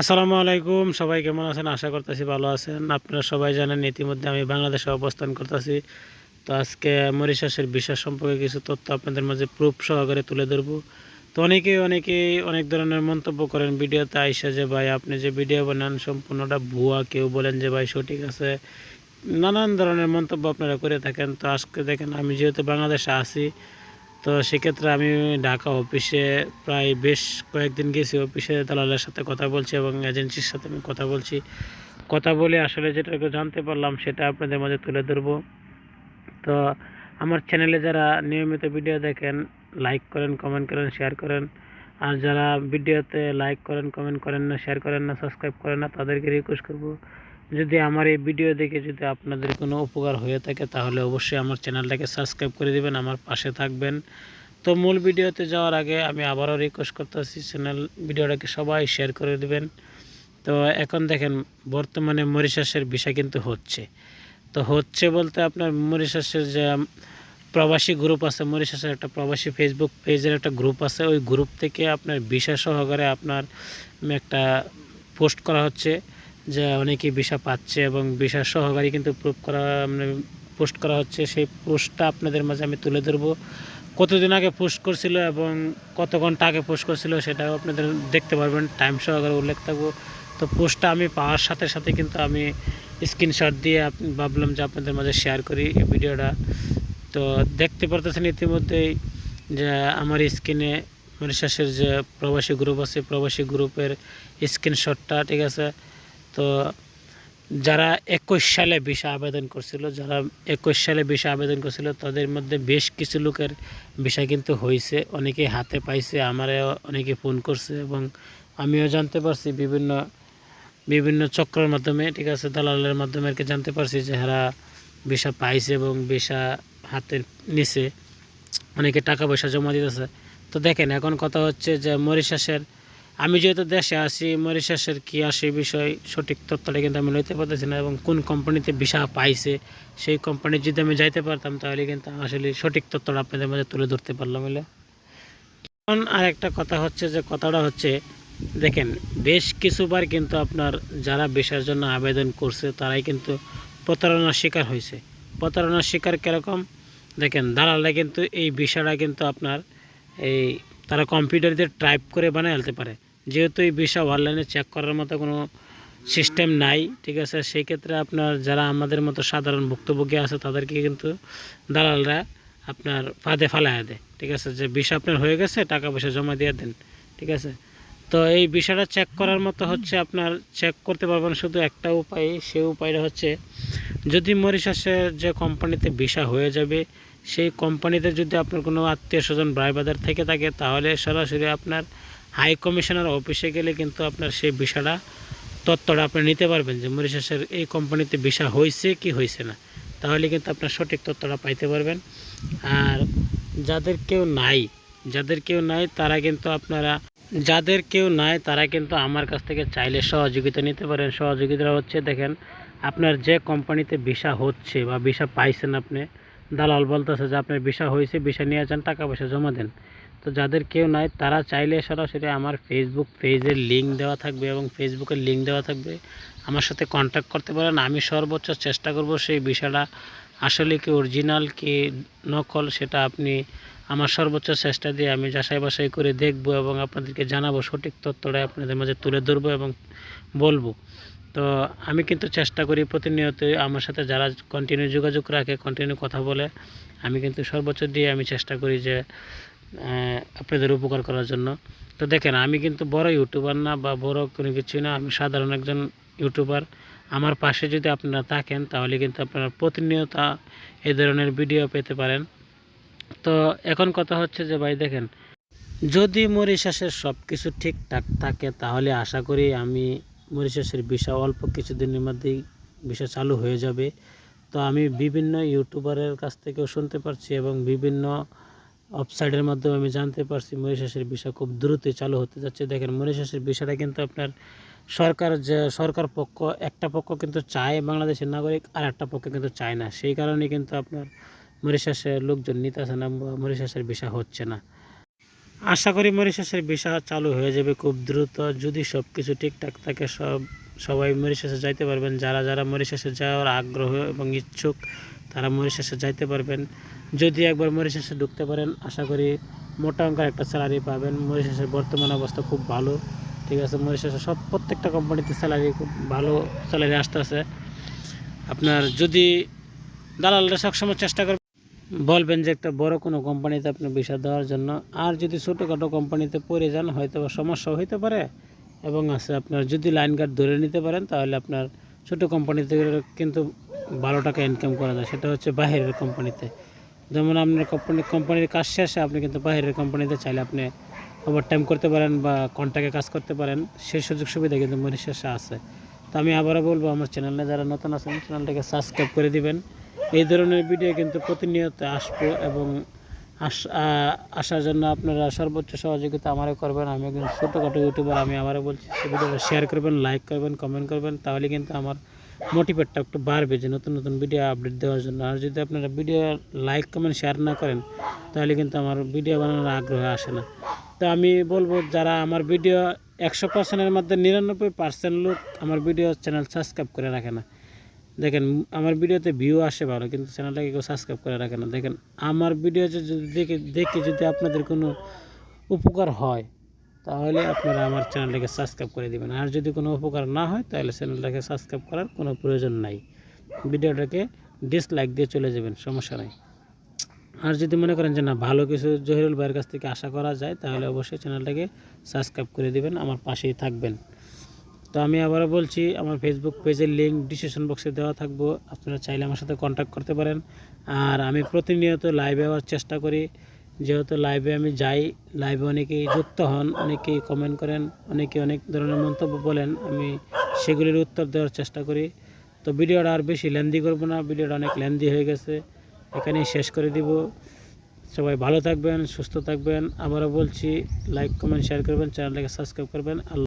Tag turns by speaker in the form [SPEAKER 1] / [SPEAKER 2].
[SPEAKER 1] আসসালামু আলাইকুম, সবাই কেমন আছেন? আশা করতেছি ভালো আছেন। আপনারা সবাই জানেন ইতিমধ্যে আমি বাংলাদেশে অবস্থান করতেছি। তো আজকে মরিশাসের বিশ্বাস সম্পর্কে কিছু তথ্য আপনাদের মাঝে প্রুফ সহকারে তুলে ধরবো। তো অনেকেই অনেকেই অনেক ধরনের মন্তব্য করেন ভিডিওতে আইসা যে ভাই, আপনি যে ভিডিও বানান, সম্পূর্ণটা ভুয়া, কেউ বলেন যে ভাই সঠিক আছে। নানান ধরনের মন্তব্য আপনারা করে থাকেন। তো আজকে দেখেন, আমি যেহেতু বাংলাদেশে আছি তো সেক্ষেত্রে আমি ঢাকা অফিসে প্রায় বেশ কয়েকদিন গেছি। অফিসে দালালের সাথে কথা বলছি এবং এজেন্সির সাথে আমি কথা বলছি। কথা বলে আসলে যেটা জানতে পারলাম সেটা আপনাদের মাঝে তুলে ধরবো। তো আমার চ্যানেলে যারা নিয়মিত ভিডিও দেখেন, লাইক করেন, কমেন্ট করেন, শেয়ার করেন। আর যারা ভিডিওতে লাইক করেন, কমেন্ট করেন না, শেয়ার করেন না, সাবস্ক্রাইব করেন না, তাদেরকে রিকোয়েস্ট করব। যদি আমার এই ভিডিও দেখে যদি আপনাদের কোনো উপকার হয়ে থাকে, তাহলে অবশ্যই আমার চ্যানেলটাকে সাবস্ক্রাইব করে দিবেন, আমার পাশে থাকবেন। তো মূল ভিডিওতে যাওয়ার আগে আমি আবারও রিকোয়েস্ট করতেছি চ্যানেল ভিডিওটাকে সবাই শেয়ার করে দেবেন। তো এখন দেখেন, বর্তমানে মরিশাসের বিষয় কিন্তু হচ্ছে। তো হচ্ছে বলতে আপনার মরিশাসের যে প্রবাসী গ্রুপ আছে, মরিশাসের একটা প্রবাসী ফেসবুক পেজের একটা গ্রুপ আছে, ওই গ্রুপ থেকে আপনার বিষয় সহকারে আপনার একটা পোস্ট করা হচ্ছে। যে অনেকেই ভিসা পাচ্ছে এবং ভিসা সহকারী কিন্তু প্রুফ করা মানে পোস্ট করা হচ্ছে, সেই পোস্টটা আপনাদের মাঝে আমি তুলে ধরবো। কতদিন আগে পোস্ট করছিল এবং কত ঘণ্টা আগে পোস্ট করছিল সেটাও আপনাদের দেখতে পারবেন টাইম সহকারে উল্লেখ থাকব। তো পোস্টটা আমি পাওয়ার সাথে সাথে কিন্তু আমি স্ক্রিনশট দিয়ে ভাবলাম যে আপনাদের মাঝে শেয়ার করি এই ভিডিওটা। তো দেখতে পারতেছেন ইতিমধ্যেই যে আমার স্ক্রিনে মরিশাসের যে প্রবাসী গ্রুপ আছে, প্রবাসী গ্রুপের স্ক্রিনশটটা ঠিক আছে? তো যারা একুশ সালে ভিসা আবেদন করছিল, যারা একুশ সালে ভিসা আবেদন করছিল, তাদের মধ্যে বেশ কিছু লোকের ভিসা কিন্তু হয়েছে অনেকে হাতে পাইছে, আমারও অনেকে ফোন করছে এবং আমিও জানতে পারছি বিভিন্ন বিভিন্ন চক্রের মাধ্যমে, ঠিক আছে, দালালের মাধ্যমে আর কি জানতে পারছি যে এরা ভিসা পাইছে এবং ভিসা হাতে নিছে। অনেকে টাকা পয়সা জমা দিতেছে। তো দেখেন, এখন কথা হচ্ছে যে মরিশাসের আমি যেহেতু দেশে আসি মরিশাসের কী আসে বিষয় সঠিক তথ্যটা কিন্তু আমি লইতে পারতেছি না এবং কোন কোম্পানিতে ভিসা পাইছে, সেই কোম্পানি যদি আমি যাইতে পারতাম তাহলে কিন্তু আসলে সঠিক তথ্যটা আপনাদের মাঝে তুলে ধরতে পারলাম হলে এখন আরেকটা কথা হচ্ছে যে, কথাটা হচ্ছে, দেখেন, বেশ কিছুবার কিন্তু আপনার যারা ভিসার জন্য আবেদন করছে তারাই কিন্তু প্রতারণার শিকার হয়েছে প্রতারণার শিকার কীরকম? দেখেন, দালালরা কিন্তু এই ভিসাটা কিন্তু আপনার এই তারা কম্পিউটার দিয়ে টাইপ করে বানিয়ে আনতে পারে। যেহেতু এই ভিসা অনলাইনে চেক করার মতো কোনো সিস্টেম নাই, ঠিক আছে? সেই ক্ষেত্রে আপনার যারা আমাদের মতো সাধারণ ভুক্তভোগী আছে, তাদেরকে কিন্তু দালালরা আপনার ফাঁদে ফালাইয়া দেয়, ঠিক আছে? যে ভিসা আপনার হয়ে গেছে, টাকা পয়সা জমা দিয়ে দেন, ঠিক আছে? তো এই বিষয়টা চেক করার মতো হচ্ছে আপনার চেক করতে পারবেন শুধু একটা উপায়, সেই উপায়টা হচ্ছে যদি মরিশাসের যে কোম্পানিতে ভিসা হয়ে যাবে সেই কোম্পানিতে যদি আপনার কোনো আত্মীয় স্বজন ব্রাইবাদার থেকে থাকে, তাহলে সরাসরি আপনার হাই কমিশনার অফিসে গেলে কিন্তু আপনার সেই ভিসাটা, তথ্যটা আপনি নিতে পারবেন যে মরিশাসের এই কোম্পানিতে ভিসা হয়েছে কি হয়েছে না। তাহলে কিন্তু আপনার সঠিক তথ্যটা পাইতে পারবেন। আর যাদের কেউ নাই, যাদের কেউ নাই তারা কিন্তু আপনারা, যাদের কেউ নাই তারা কিন্তু আমার কাছ থেকে চাইলে সহযোগিতা নিতে পারেন। সহযোগিতা হচ্ছে দেখেন, আপনার যে কোম্পানিতে ভিসা হচ্ছে বা ভিসা পাইছেন আপনি দালাল বলতেছে যে আপনার ভিসা হয়েছে, ভিসা নিয়ে যান, টাকা পয়সা জমা দেন। তো যাদের কেউ নাই, তারা চাইলে সরাসরি আমার ফেসবুক পেজের লিঙ্ক দেওয়া থাকবে এবং ফেসবুকের লিঙ্ক দেওয়া থাকবে। আমার সাথে কন্ট্যাক্ট করতে পারেন। আমি সর্বোচ্চ চেষ্টা করব সেই বিষয়টা আসলে কি অরিজিনাল কি নকল, সেটা আপনি আমার সর্বোচ্চ চেষ্টা দিয়ে আমি যাচাই বাছাই করে দেখব এবং আপনাদেরকে জানাব সঠিক তথ্যটা আপনাদের মাঝে তুলে ধরবো এবং বলব। তো আমি কিন্তু চেষ্টা করি প্রতিনিয়ত আমার সাথে যারা কন্টিনিউ যোগাযোগ রাখে কন্টিনিউ কথা বলে, আমি কিন্তু সর্বোচ্চ দিয়ে আমি চেষ্টা করি যে আপনাদের উপকার করার জন্য। তো দেখেন, আমি কিন্তু বড় ইউটিউবার না বা বড় কোনো কিছু না, আমি সাধারণ একজন ইউটিউবার। আমার পাশে যদি আপনারা থাকেন, তাহলে কিন্তু আপনারা প্রতিনিয়ত এই ধরনের ভিডিও পেতে পারেন। তো এখন কথা হচ্ছে যে, ভাই দেখেন, যদি মরিশাসের সব কিছু ঠিকঠাক থাকে, তাহলে আশা করি আমি মরিশাসের ভিসা অল্প কিছুদিনের মধ্যেই ভিসা চালু হয়ে যাবে। তো আমি বিভিন্ন ইউটিউবারের কাছ থেকেও শুনতে পারছি এবং বিভিন্ন ওয়েবসাইটের মাধ্যমে আমি জানতে পারছি মরিশাসের ভিসা খুব দ্রুতই চালু হতে যাচ্ছে। দেখেন, মরিশাসের ভিসাটা কিন্তু আপনার সরকার যে, সরকার পক্ষ, একটা পক্ষ কিন্তু চায় বাংলাদেশের নাগরিক, আর একটা পক্ষ কিন্তু চায় না। সেই কারণে কিন্তু আপনার মরিশাসের লোকজন নিতেছে না, মরিশাসের ভিসা হচ্ছে না। আশা করি মরিশাসের ভিসা চালু হয়ে যাবে খুব দ্রুত। যদি সব কিছু ঠিকঠাক থাকে, সব, সবাই মরিশাসে যাইতে পারবেন। যারা যারা মরিশাসে যাওয়ার আগ্রহ এবং ইচ্ছুক, তারা মরিশাসে যাইতে পারবেন। যদি একবার মরিশাসে ঢুকতে পারেন, আশা করি মোটা অঙ্কের একটা স্যালারি পাবেন। মরিশাসের বর্তমান অবস্থা খুব ভালো, ঠিক আছে? মরিশাসের সব প্রত্যেকটা কোম্পানিতে স্যালারি খুব ভালো স্যালারি আসতেছে। আপনার যদি দালালরা সবসময় চেষ্টা করবে বলবেন যে একটা বড় কোনো কোম্পানিতে আপনি ভিসা দেওয়ার জন্য। আর যদি ছোটোখাটো কোম্পানিতে পড়ে যান, হয়তো বা সমস্যা হইতে পারে এবং আছে আপনার যদি লাইন গার্ড ধরে নিতে পারেন, তাহলে আপনার ছোটো কোম্পানিতে কিন্তু ভালো টাকা ইনকাম করা যায়। সেটা হচ্ছে বাইরের কোম্পানিতে। যেমন আপনার কোম্পানি, কোম্পানির কাজ শেষে আপনি কিন্তু বাইরের কোম্পানিতে চাইলে আপনি ওভার টাইম করতে পারেন বা কন্ট্রাক্টে কাজ করতে পারেন। সেই সুযোগ সুবিধা কিন্তু মরিশাসে আছে। তো আমি আবারও বলব, আমার চ্যানেলে যারা নতুন আছেন চ্যানেলটাকে সাবস্ক্রাইব করে দিবেন। এই ধরনের ভিডিও কিন্তু প্রতিনিয়ত আসব এবং আস আসার জন্য আপনারা সর্বোচ্চ সহযোগিতা আমারও করবেন। আমি একজন ছোটোখাটো ইউটিউবার আমি আবারও বলছি সেই ভিডিওটা শেয়ার করবেন লাইক করবেন কমেন্ট করবেন, তাহলে কিন্তু আমার মোটিভেটটা একটু বাড়বে যে নতুন নতুন ভিডিও আপডেট দেওয়ার জন্য। আর যদি আপনারা ভিডিও লাইক কমেন্ট শেয়ার না করেন, তাহলে কিন্তু আমার ভিডিও বানানোর আগ্রহ আসে না। তো আমি বলব, যারা আমার ভিডিও একশো পার্সেন্টের মধ্যে নিরানব্বই পার্সেন্ট লোক আমার ভিডিও চ্যানেল সাবস্ক্রাইব করে রাখে না দেখেন, আমার ভিডিওতে ভিউ আসে ভালো, কিন্তু চ্যানেলটাকে কেউ সাবস্ক্রাইব করে রাখে না। দেখেন, আমার ভিডিও যদি দেখে দেখে যদি আপনাদের কোনো উপকার হয়, তাহলে আপনারা আমার চ্যানেলটাকে সাবস্ক্রাইব করে দেবেন। আর যদি কোনো উপকার না হয়, তাহলে চ্যানেলটাকে সাবস্ক্রাইব করার কোনো প্রয়োজন নাই। ভিডিওটাকে ডিসলাইক দিয়ে চলে যাবেন, সমস্যা নাই। আর যদি মনে করেন যে না, ভালো কিছু জহিরুল ভাইয়ের কাছ থেকে আশা করা যায়, তাহলে অবশ্যই চ্যানেলটাকে সাবস্ক্রাইব করে দিবেন, আমার পাশেই থাকবেন। তো আমি আবারও বলছি, আমার ফেসবুক পেজের লিঙ্ক ডিসক্রিপশন বক্সে দেওয়া থাকব। আপনারা চাইলে আমার সাথে কন্ট্যাক্ট করতে পারেন। আর আমি প্রতিনিয়ত লাইভে আওয়ার চেষ্টা করি। যেহেতু লাইভে আমি যাই লাইভে অনেকেই যুক্ত হন, অনেকেই কমেন্ট করেন, অনেকে অনেক ধরনের মন্তব্য বলেন, আমি সেগুলির উত্তর দেওয়ার চেষ্টা করি। তো ভিডিওটা আর বেশি লেন্দি করব না, ভিডিওটা অনেক লেন্দি হয়ে গেছে। এখানেই শেষ করে দিব। সবাই ভালো থাকবেন, সুস্থ থাকবেন। আবারও বলছি লাইক কমেন্ট শেয়ার করবেন চ্যানেলটাকে সাবস্ক্রাইব করবেন। আল্লাহ